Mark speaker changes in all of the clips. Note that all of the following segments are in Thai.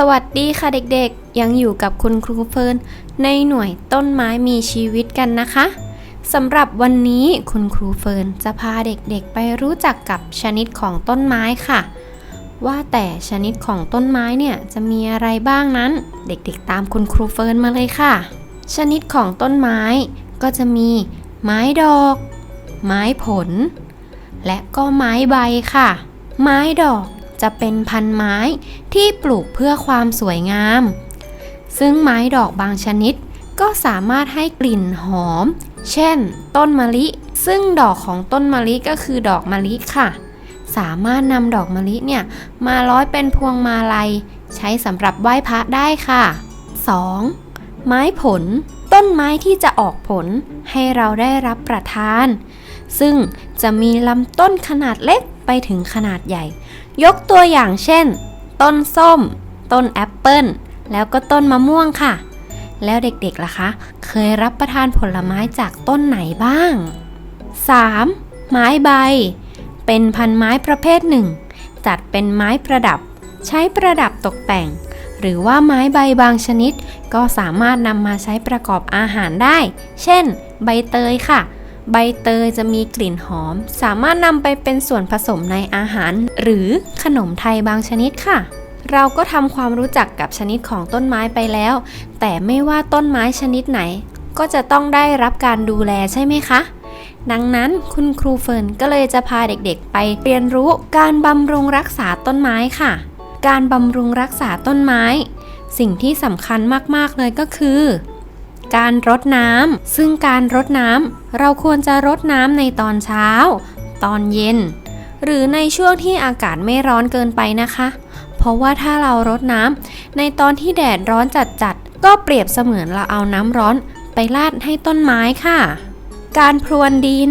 Speaker 1: สวัสดีค่ะเด็กๆ ยังอยู่กับคุณครูเฟิร์นในหน่วยต้นไม้มีชีวิตกันนะคะสำหรับวันนี้คุณครูเฟิร์นจะพาเด็กๆ ไปรู้จักกับชนิดของต้นไม้ค่ะ ว่าแต่ชนิดของต้นไม้เนี่ยจะมีอะไรบ้างนั้น เด็กๆ ตามคุณครูเฟิร์นมาเลยค่ะ ชนิดของต้นไม้ก็จะมี ไม้ดอก ไม้ผล และก็ไม้ใบค่ะ ไม้ดอก จะเป็นพันไม้ที่ปลูกเพื่อความสวยงาม ซึ่งไม้ดอกบางชนิดก็สามารถให้กลิ่นหอม เช่น ต้นมะลิ ซึ่งดอกของต้นมะลิก็คือดอกมะลิค่ะ สามารถนำดอกมะลิเนี่ยมาร้อยเป็นพวงมาลัย ใช้สำหรับไหว้พระได้ค่ะ 2. ไม้ผล ต้นไม้ที่จะออกผลให้เราได้รับประทาน ซึ่งจะมีลำต้นขนาดเล็ก ไปถึงขนาดใหญ่ ยกตัวอย่างเช่น ต้นส้ม ต้นแอปเปิลแล้วก็ต้นมะม่วงค่ะ แล้วเด็กๆล่ะคะ เคยรับประทานผลไม้จากต้นไหนบ้าง 3. ไม้ใบ เป็นพันไม้ประเภทหนึ่ง จัดเป็นไม้ประดับ ใช้ประดับตกแต่ง หรือว่าไม้ใบบางชนิด ก็สามารถนำมาใช้ประกอบอาหารได้ เช่น ใบเตยค่ะ ใบเตยจะมีกลิ่นหอม สามารถนำไปเป็นส่วนผสมในอาหาร หรือขนมไทยบางชนิดค่ะ เราก็ทำความรู้จักกับชนิดของต้นไม้ไปแล้ว แต่ไม่ว่าต้นไม้ชนิดไหน ก็จะต้องได้รับการดูแลใช่ไหมคะดังนั้นคุณครูเฟิร์นก็เลยจะพาเด็กๆ ไปเรียนรู้การบำรุงรักษาต้นไม้ค่ะ การบำรุงรักษาต้นไม้ สิ่งที่สำคัญมากๆเลยก็คือ การรดน้ำซึ่งการรดน้ำเราควรจะรดน้ำในตอนเช้า ตอนเย็น หรือในช่วงที่อากาศไม่ร้อนเกินไปนะคะ เพราะว่าถ้าเรารดน้ำในตอนที่แดดร้อนจัดๆก็เปรียบเสมือนเราเอาน้ำร้อนไปราดให้ต้นไม้ค่ะ การพรวนดิน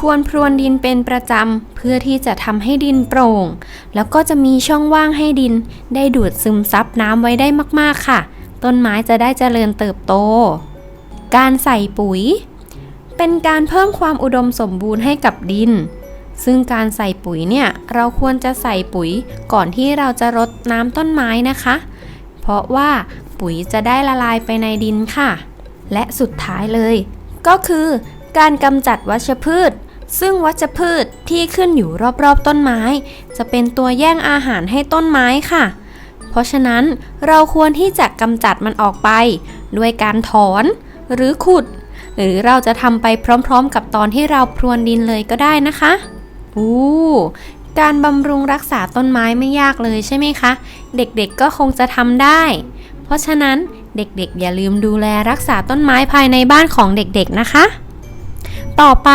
Speaker 1: ควรพรวนดินเป็นประจำเพื่อที่จะทำให้ดินโปร่ง แล้วก็จะมีช่องว่างให้ดิน ได้ดูดซึมซับน้ำไว้ได้มากๆค่ะ ต้นไม้จะได้เจริญเติบโต การใส่ปุ๋ย เป็นการเพิ่มความอุดมสมบูรณ์ให้กับดิน ซึ่งการใส่ปุ๋ยเนี่ยเราควรจะใส่ปุ๋ยก่อนที่เราจะรดน้ำต้นไม้นะคะ เพราะว่าปุ๋ยจะได้ละลายไปในดินค่ะ และสุดท้ายเลย ก็คือการกำจัดวัชพืช ซึ่งวัชพืชที่ขึ้นอยู่รอบๆต้นไม้ จะเป็นตัวแย่งอาหารให้ต้นไม้ค่ะ เพราะฉะนั้นเราควรที่จะกำจัดมันออกไป ด้วยการถอนหรือขุด หรือเราจะทำไปพร้อมๆ กับตอนที่เราพรวนดินเลยก็ได้นะคะอู้การบำรุงรักษาต้นไม้ไม่ยากเลยใช่ไหมคะ เด็กๆก็คงจะทำได้ เพราะฉะนั้นเด็กๆ อย่าลืมดูแลรักษาต้นไม้ภายในบ้านของเด็กๆนะคะ ต่อไป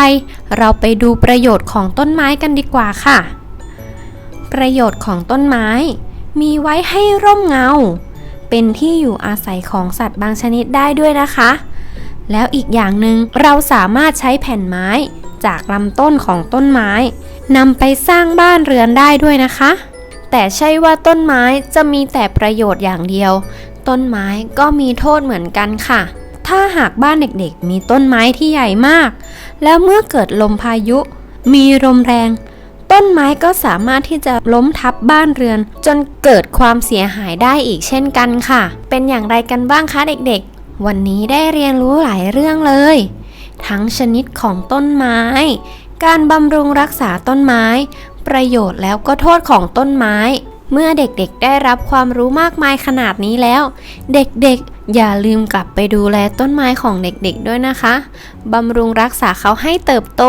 Speaker 1: เราไปดูประโยชน์ของต้นไม้กันดีกว่าค่ะ ประโยชน์ของต้นไม้ มีไว้ให้ร่มเงา เป็นที่อยู่อาศัยของสัตว์บางชนิดได้ด้วยนะคะ แล้วอีกอย่างหนึ่งเราสามารถใช้แผ่นไม้จากลำต้นของต้นไม้นำไปสร้างบ้านเรือนได้ด้วยนะคะ แต่ใช่ว่าต้นไม้จะมีแต่ประโยชน์อย่างเดียว ต้นไม้ก็มีโทษเหมือนกันค่ะ ถ้าหากบ้านเด็กๆ มีต้นไม้ที่ใหญ่มาก แล้วเมื่อเกิดลมพายุ มีลมแรง ต้นไม้ก็สามารถที่จะล้มทับบ้านเรือน จนเกิดความเสียหายได้อีกเช่นกันค่ะ เป็นอย่างไรกันบ้างคะเด็กๆ วันนี้ได้เรียนรู้หลายเรื่องเลย ทั้งชนิดของต้นไม้ การบำรุงรักษาต้นไม้ ประโยชน์แล้วก็โทษของต้นไม้ เมื่อเด็กๆได้รับความรู้มากมายขนาดนี้แล้ว เด็กๆ อย่าลืมกลับไปดูแลต้นไม้ของเด็กๆด้วยนะคะ บำรุงรักษาเขาให้เติบโต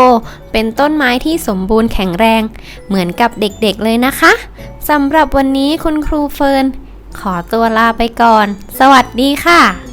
Speaker 1: เป็นต้นไม้ที่สมบูรณ์แข็งแรง เหมือนกับเด็กๆเลยนะคะสำหรับวันนี้คุณครูเฟิร์นขอตัวลาไปก่อน สวัสดีค่ะ